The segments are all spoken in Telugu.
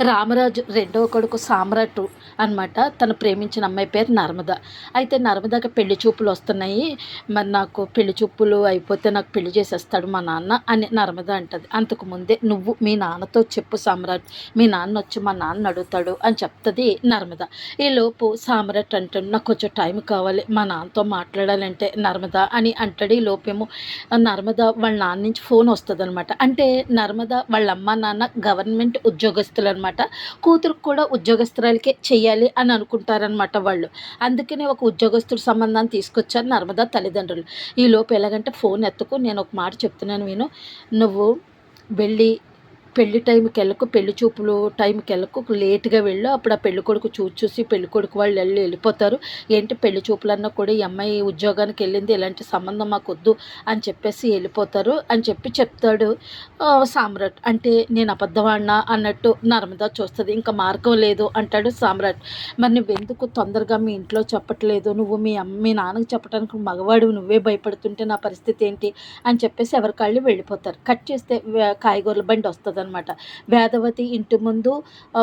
రామరాజు రెండవ కొడుకు సామ్రాట్ అనమాట తను ప్రేమించిన అమ్మాయి పేరు నర్మద. అయితే నర్మదకి పెళ్ళి చూపులు వస్తున్నాయి. మరి నాకు పెళ్ళి చూపులు అయిపోతే నాకు పెళ్ళి చేసేస్తాడు మా నాన్న అని నర్మద అంటది. అంతకు ముందే నువ్వు మీ నాన్నతో చెప్పు సామ్రాట్. మీ నాన్న వచ్చి మా నాన్న అడుగుతాడు అని చెప్తుంది నర్మద. ఈ లోపు సామ్రాట్ అంటాడు నాకు కొంచెం టైం కావాలి మా నాన్నతో మాట్లాడాలంటే నర్మద అని అంటాడు. ఈ లోపేమో నర్మద వాళ్ళ నాన్న నుంచి ఫోన్ వస్తుంది అనమాట అంటే నర్మద వాళ్ళ అమ్మ నాన్న గవర్నమెంట్ ఉద్యోగస్తులు అనమాట కూతురుకు కూడా ఉద్యోగస్తురాలకే చేయాలి అని అనుకుంటారనమాట వాళ్ళు. అందుకనే ఒక ఉద్యోగస్తుడు సంబంధాన్ని తీసుకొచ్చారు నర్మదా తల్లిదండ్రులు. ఈ ఎలాగంటే ఫోన్ ఎత్తుకు నేను ఒక మాట చెప్తున్నాను విను నువ్వు వెళ్ళి పెళ్ళి టైంకి వెళ్ళకు పెళ్ళి చూపులు టైంకి వెళ్ళకు లేట్గా వెళ్ళు అప్పుడు ఆ పెళ్ళి కొడుకు చూసి చూసి పెళ్ళి కొడుకు వాళ్ళు వెళ్ళి వెళ్ళిపోతారు. ఏంటి పెళ్ళి చూపులన్నా కూడా ఈ అమ్మాయి ఉద్యోగానికి వెళ్ళింది ఇలాంటి సంబంధం మాకు వద్దు అని చెప్పేసి వెళ్ళిపోతారు అని చెప్పి చెప్తాడు సామ్రాట్. అంటే నేను అబద్ధవాడినా అన్నట్టు నర్మదా చూస్తుంది ఇంకా మార్గం లేదు అంటాడు సామ్రాట్. మరి నువ్వెందుకు తొందరగా మీ ఇంట్లో చెప్పట్లేదు? నువ్వు మీ అమ్మ మీ నాన్నకి చెప్పడానికి మగవాడు నువ్వే భయపడుతుంటే నా పరిస్థితి ఏంటి? అని చెప్పేసి ఎవరి కాళ్ళు వెళ్ళిపోతారు. కట్ చేస్తే కాయగూరల బండి వస్తుంది అనమాట వేదవతి ఇంటి ముందు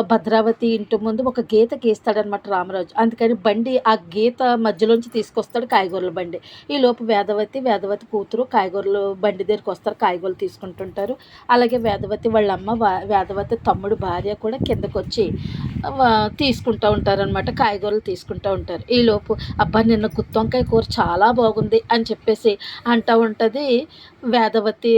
భద్రావతి ఇంటి ముందు ఒక గీత గీస్తాడనమాట రామరాజు. అందుకని బండి ఆ గీత మధ్యలోంచి తీసుకొస్తాడు కాయగూరల బండి. ఈ లోపు వేదవతి వేదవతి కూతురు కాయగూరలు బండి దగ్గరికి వస్తారు కాయగూరలు తీసుకుంటుంటారు. అలాగే వేదవతి వాళ్ళ అమ్మ వా- వేదవతి తమ్ముడు భార్య కూడా కిందకు వచ్చి తీసుకుంటూ ఉంటారనమాట కాయగూరలు తీసుకుంటూ ఉంటారు. ఈ లోపు అబ్బా నిన్న గుత్తొంకాయ కూర చాలా బాగుంది అని చెప్పేసి అంటూ ఉంటుంది. వేదవతి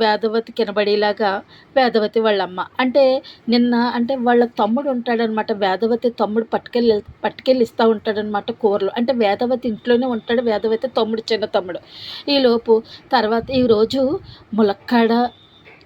వేదవతి కినబడేలాగా వేదవతి వాళ్ళ అమ్మ అంటే నిన్న అంటే వాళ్ళ తమ్ముడు ఉంటాడనమాట. వేదవతి తమ్ముడు పట్టుకెళ్ళి పట్టుకెళ్ళి ఇస్తూ ఉంటాడనమాట కూరలు. అంటే వేదవతి ఇంట్లోనే ఉంటాడు వేదవతి తమ్ముడు చిన్న తమ్ముడు. ఈలోపు తర్వాత ఈరోజు ములక్కాడ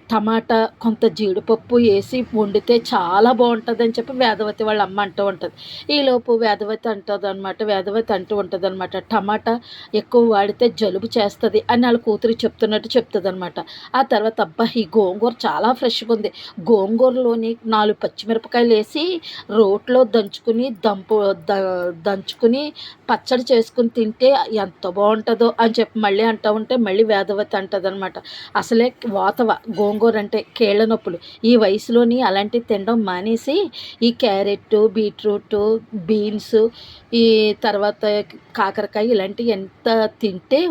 టమాటా కొంత జీడిపప్పు వేసి వండితే చాలా బాగుంటుంది అని చెప్పి వేదవతి వాళ్ళ అమ్మ అంటూ ఉంటుంది. ఈలోపు వేదవతి అంటుంది అనమాట వేదవతి అంటూ ఉంటుంది అనమాట టమాటా ఎక్కువ వాడితే జలుబు చేస్తుంది అని వాళ్ళ కూతురు చెప్తున్నట్టు చెప్తుంది అనమాట ఆ తర్వాత అబ్బా ఈ గోంగూర చాలా ఫ్రెష్గా ఉంది. గోంగూరలోని నాలుగు పచ్చిమిరపకాయలు వేసి రోట్లో దంచుకుని దంపు ద దంచుకుని పచ్చడి చేసుకుని తింటే ఎంత బాగుంటుందో అని చెప్పి మళ్ళీ అంటూ ఉంటే మళ్ళీ వేదవతి అంటుంది అనమాట అసలే వాతవ గోంగూర అంటే కేళ్ళ నొప్పులు. ఈ వయసులోని అలాంటివి తినడం మానేసి ఈ క్యారెట్ బీట్రూట్ బీన్స్ ఈ తర్వాత కాకరకాయ ఇలాంటివి ఎంత తింటే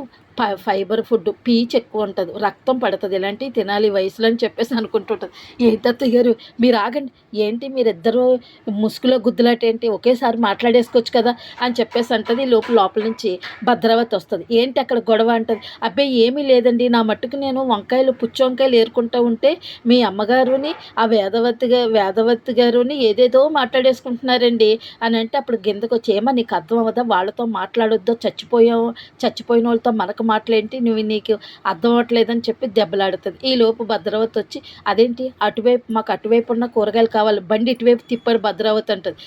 ఫైబర్ ఫుడ్ పీచ్ ఎక్కువ ఉంటుంది. రక్తం పడుతుంది. ఇలాంటివి తినాలి వయసులో అని చెప్పేసి అనుకుంటుంటుంది. ఏంటి గారు మీరు ఆగండి. ఏంటి మీరిద్దరూ ముసుగులో గుద్దులాటేంటి? ఒకేసారి మాట్లాడేసుకోవచ్చు కదా అని చెప్పేసి అంటది. ఈ లోపు లోపల నుంచి భద్రావతి వస్తుంది. ఏంటి అక్కడ గొడవ అంటది. అబ్బాయి ఏమీ లేదండి. నా మట్టుకు నేను వంకాయలు పుచ్చి వంకాయలు ఏరుకుంటూ ఉంటే మీ అమ్మగారుని ఆ వేదవతిగా వేదవతి గారుని ఏదేదో మాట్లాడేసుకుంటున్నారండి అని అంటే అప్పుడు గిందకు వచ్చి ఏమో నీకు అర్థం అవ్వదా? వాళ్ళతో మాట్లాడొద్దో? చచ్చిపోయావు చచ్చిపోయిన వాళ్ళతో మనకు మాటలేంటి? నువ్వు నీకు అర్థం అవ్వట్లేదని చెప్పి దెబ్బలాడుతుంది. ఈ లోపు భద్రావతి వచ్చి అదేంటి? అటువైపు మాకు అటువైపు ఉన్న కూరగాయలు కావాలి. బండి ఇటువైపు తిప్పారు భద్రావతి అంటుంది.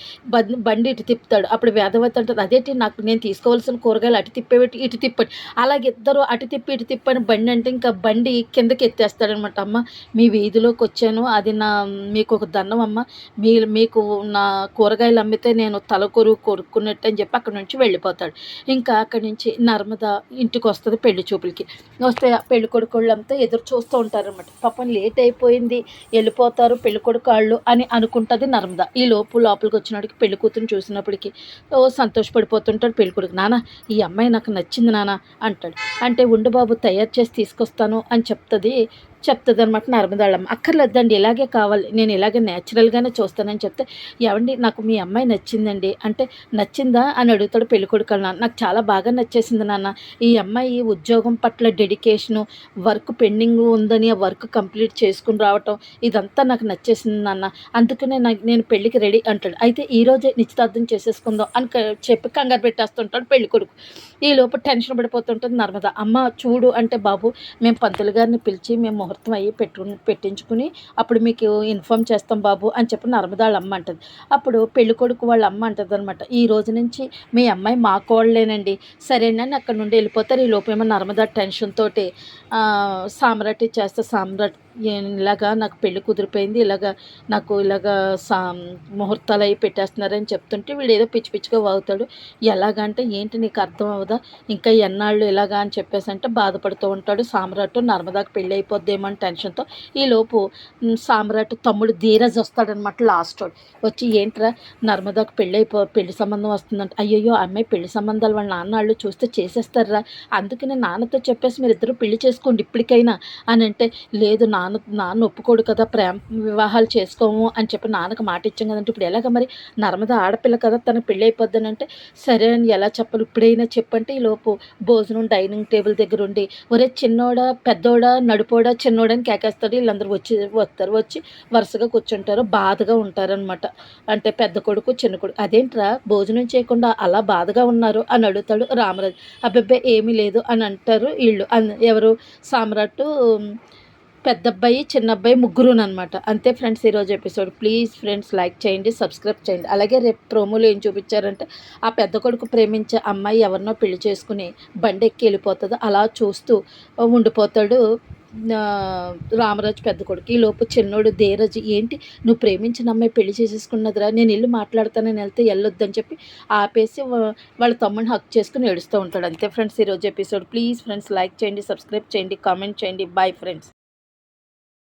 బండి ఇటు తిప్పుతాడు. అప్పుడు వేదవతి అంటుంది అదేంటి? నాకు నేను తీసుకోవాల్సిన కూరగాయలు అటు తిప్పేటి ఇటు తిప్పండి. అలాగే ఇద్దరు అటు తిప్పి ఇటు తిప్పని బండి అంటే ఇంకా బండి కిందకి ఎత్తేస్తాడనమాట. అమ్మ మీ వీధిలోకి వచ్చాను. అది నా మీకు ఒక దండం అమ్మ. మీ మీకు నా కూరగాయలు అమ్మితే నేను తల కొరువు కొరుక్కున్నట్టు అని చెప్పి అక్కడ నుంచి వెళ్ళిపోతాడు. ఇంకా అక్కడి నుంచి నర్మద ఇంటికి వస్తుంది పెళ్ళి చూపులకి. వస్తే పెళ్ళి కొడుకు వాళ్ళంతా ఎదురు చూస్తూ ఉంటారనమాట పాపం లేట్ అయిపోయింది వెళ్ళిపోతారు పెళ్ళి కొడుకు వాళ్ళు అని అనుకుంటుంది నర్మద. ఈ లోపు లోపలికి వచ్చినప్పటికి పెళ్ళి కూతురు చూసినప్పటికి ఓ సంతోషపడిపోతుంటాడు పెళ్ళి కొడుకు. నాన్న ఈ అమ్మాయి నాకు నచ్చింది నాన్న అంటాడు. అంటే ఉండు బాబు తయారు చేసి తీసుకొస్తాను అని చెప్తుంది చెప్తుంది అనమాట నర్మదాళ్ళమ్మ అక్కర్లేదండి ఇలాగే కావాలి. నేను ఇలాగే న్యాచురల్గానే చూస్తానని చెప్తే ఏమండి నాకు మీ అమ్మాయి నచ్చిందండి. అంటే నచ్చిందా? అని అడుగుతాడు పెళ్ళికొడుకు నాన్న. నాకు చాలా బాగా నచ్చేసింది నాన్న. ఈ అమ్మాయి ఉద్యోగం పట్ల డెడికేషను వర్క్ పెండింగ్ ఉందని ఆ వర్క్ కంప్లీట్ చేసుకుని రావటం ఇదంతా నాకు నచ్చేసింది నాన్న. అందుకనే నాకు నేను పెళ్ళికి రెడీ అంటాడు. అయితే ఈ రోజే నిశ్చితార్థం చేసేసుకుందాం అని చెప్పి కంగారు పెట్టేస్తుంటాడు పెళ్ళి కొడుకు ఈ లోపు టెన్షన్ పడిపోతుంటుంది నర్మదా. అమ్మ చూడు అంటే బాబు మేము పంతులు గారిని పిలిచి మేము ముహూర్తం అయ్యి పెట్టు పెట్టించుకుని అప్పుడు మీకు ఇన్ఫామ్ చేస్తాం బాబు అని చెప్పి నర్మదాళ్ళ అమ్మ అంటుంది. అప్పుడు పెళ్ళి కొడుకు వాళ్ళ అమ్మ అంటుంది అనమాట ఈ రోజు నుంచి మీ అమ్మాయి మా కోళ్ళేనండి సరేనని అక్కడ నుండి వెళ్ళిపోతారు ఈ లోపేమో నర్మదా టెన్షన్ తోటి సామ్రాట్ చేస్తే సామ్రాట్ ఇలాగా నాకు పెళ్ళి కుదిరిపోయింది ఇలాగా నాకు ఇలాగా సా ముహూర్తాలు అవి పెట్టేస్తున్నారని చెప్తుంటే వీడు ఏదో పిచ్చి పిచ్చిగా వాగుతాడు. ఎలాగంటే ఏంటి నీకు అర్థం అవ్వదా? ఇంకా ఎన్నాళ్ళు ఇలాగా అని చెప్పేసి అంటే బాధపడుతూ ఉంటాడు. సామ్రాట్ నర్మదాకి పెళ్ళి అయిపోద్దేమో అని టెన్షన్తో ఈలోపు సామ్రాట్ తమ్ముడు ధీరజ్ వస్తాడనమాట లాస్ట్ వచ్చి ఏంట్రా నర్మదాకు పెళ్ళి అయిపో పెళ్ళి సంబంధం వస్తుందంట. అయ్యయ్యో అమ్మాయి పెళ్ళి సంబంధాలు వాళ్ళ నాన్న వాళ్ళు చూస్తే చేసేస్తారా? అందుకని నాన్నతో చెప్పేసి మీరు ఇద్దరు పెళ్ళి చేసుకోండి ఇప్పటికైనా. అని అంటే లేదు నాన్న నాన్న ఒప్పుకోడు కదా ప్రేమ వివాహాలు చేసుకోము అని చెప్పి నాన్నకు మాట ఇచ్చాం కదంటే ఇప్పుడు ఎలాగ మరి నర్మద ఆడపిల్ల కదా తన పెళ్ళి అయిపోద్దనంటే సరే అని ఎలా చెప్పాలి? ఇప్పుడైనా చెప్పంటే ఈ లోపు భోజనం డైనింగ్ టేబుల్ దగ్గర ఉండి ఒరే చిన్నోడా పెద్దోడా నడుపోడా చిన్నోడని కేకేస్తాడు. వీళ్ళందరూ వచ్చి వస్తారు వచ్చి వరుసగా కూర్చుంటారు బాధగా ఉంటారనమాట అంటే పెద్ద కొడుకు చిన్న కొడుకు. అదేంట్రా భోజనం చేయకుండా అలా బాధగా ఉన్నారు అని అడుగుతాడు రామరాజు. అబ్బాయి ఏమీ లేదు అని అంటారు వీళ్ళు. అన్- ఎవరు? సామ్రాట్ పెద్ద అబ్బాయి చిన్న అబ్బాయి ముగ్గురు అనమాట అంతే ఫ్రెండ్స్ ఈరోజు ఎపిసోడ్. ప్లీజ్ ఫ్రెండ్స్ లైక్ చేయండి సబ్స్క్రైబ్ చేయండి. అలాగే రేపు ప్రోమోలో ఏం చూపించారంటే ఆ పెద్ద కొడుకు ప్రేమించే అమ్మాయి ఎవరినో పెళ్ళి చేసుకుని బండి ఎక్కి వెళ్ళిపోతుందో. అలా చూస్తూ ఉండిపోతాడు రామరాజు పెద్ద కొడుకు. ఈ లోపు చిన్నోడు ధీరజ్ ఏంటి నువ్వు ప్రేమించిన అమ్మాయి పెళ్ళి చేసేసుకున్నదిరా? నేను ఇల్లు మాట్లాడతానని వెళ్తే వెళ్ళొద్దని చెప్పి ఆపేసి వాళ్ళ తమ్ముడిని హక్ చేసుకుని ఏడుస్తూ ఉంటాడు. అంతే ఫ్రెండ్స్ ఈరోజు ఎపిసోడ్. ప్లీజ్ ఫ్రెండ్స్ లైక్ చేయండి సబ్స్క్రైబ్ చేయండి కామెంట్ చేయండి. Bye friends.